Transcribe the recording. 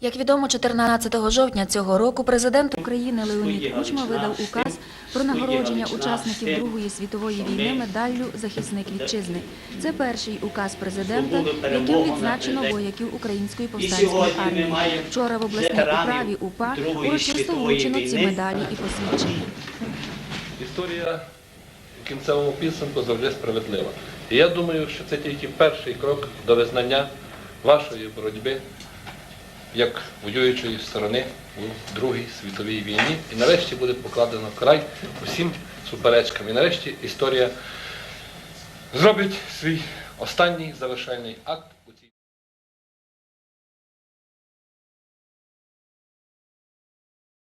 Як відомо, 14 жовтня цього року президент України Леонід Кучма видав указ про нагородження учасників Другої світової війни медаллю Захисник вітчизни. Це перший указ президента, яким відзначено вояків Української повстанської армії. Вчора в обласній управі УПА урочисто вручено ці медалі і посвідчення. Історія в кінцевому підсумку завжди справедлива. І я думаю, що це тільки перший крок до визнання вашої боротьби як воюючої сторони у Другій світовій війні. І нарешті буде покладено край усім суперечкам. І нарешті історія зробить свій останній завершальний акт